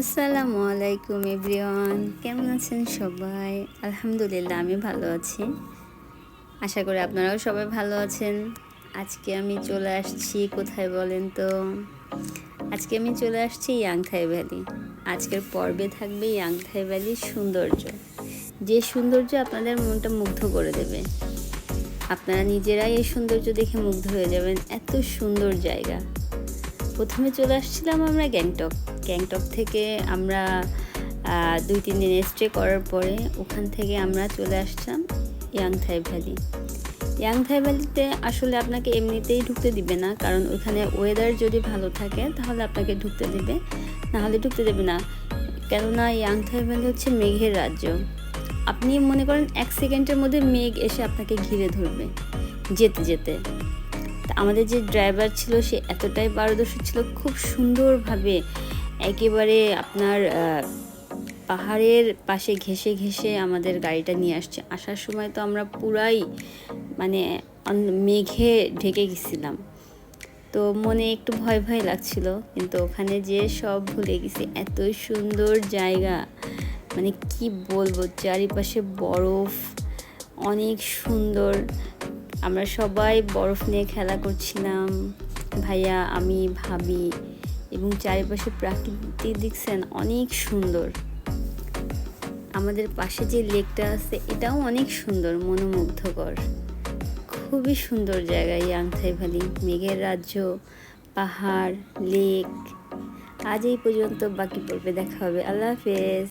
আসসালামু আলাইকুম এভরিওয়ান। কেমন আছেন সবাই? আলহামদুলিল্লাহ, আমি ভালো আছি। আশা করি আপনারাও সবাই ভালো আছেন। আজকে আমি চলে আসছি, কোথায় বলেন তো? আজকে আমি চলে আসছি ইয়াংথাই ভ্যালি। আজকের পর্বে থাকবে ইয়াংথাই ভ্যালির সৌন্দর্য। যে সৌন্দর্য আপনাদের মনটা মুগ্ধ করে দেবে। আপনারা নিজেরাই এই সৌন্দর্য দেখে মুগ্ধ হয়ে যাবেন। এত সুন্দর জায়গা। প্রথমে চলে আসছিলাম আমরা গ্যাংটক। গ্যাংটক থেকে আমরা দুই, তিন দিন স্টে করার পরে ওখান থেকে আমরা চলে আসলাম ইয়াংথাই ভ্যালি। ইয়াংথাই ভ্যালিতে আসলে আপনাকে এমনিতেই ঢুকতে দিবে না, কারণ ওখানে ওয়েদার যদি ভালো থাকে তাহলে আপনাকে ঢুকতে দেবে। নাহলে ঢুকতে দেবে না, কেননা ইয়াংথাই ভ্যালি হচ্ছে মেঘের রাজ্য। আপনি মনে করেন এক সেকেন্ডের মধ্যে মেঘ এসে আপনাকে ঘিরে ধরবে, যেতে যেতে। আমাদের যে ড্রাইভার ছিল সে এতটাই পারদর্শী ছিল, খুব সুন্দরভাবে একেবারে আপনার পাহাড়ের পাশে ঘেসে ঘেসে আমাদের গাড়িটা নিয়ে আসছে। আসার সময় তো আমরা পুরাই মানে মেঘে ঢেকে গেছিলাম। তো মনে একটু ভয় ভয় লাগছিল, কিন্তু ওখানে যে সব ভুলে গেছি। এত সুন্দর জায়গা। মানে কি বলব, চারিপাশে বরফ, অনেক সুন্দর। আমরা সবাই বরফ নিয়ে খেলা করছিলাম। ভাইয়া, আমি, ভাবি এবং চারিপাশে প্রাকৃতিক দেখছেন অনেক সুন্দর। আমাদের পাশে যে লেকটা আছে, এটাও অনেক সুন্দর, মনোমুগ্ধকর। খুবই সুন্দর জায়গা ইয়াংথাই ভ্যালি। মেঘের রাজ্য, পাহাড়, লেক। আজ এই পর্যন্ত বাকি পর্বে দেখা হবে। আল্লাহ হাফেজ।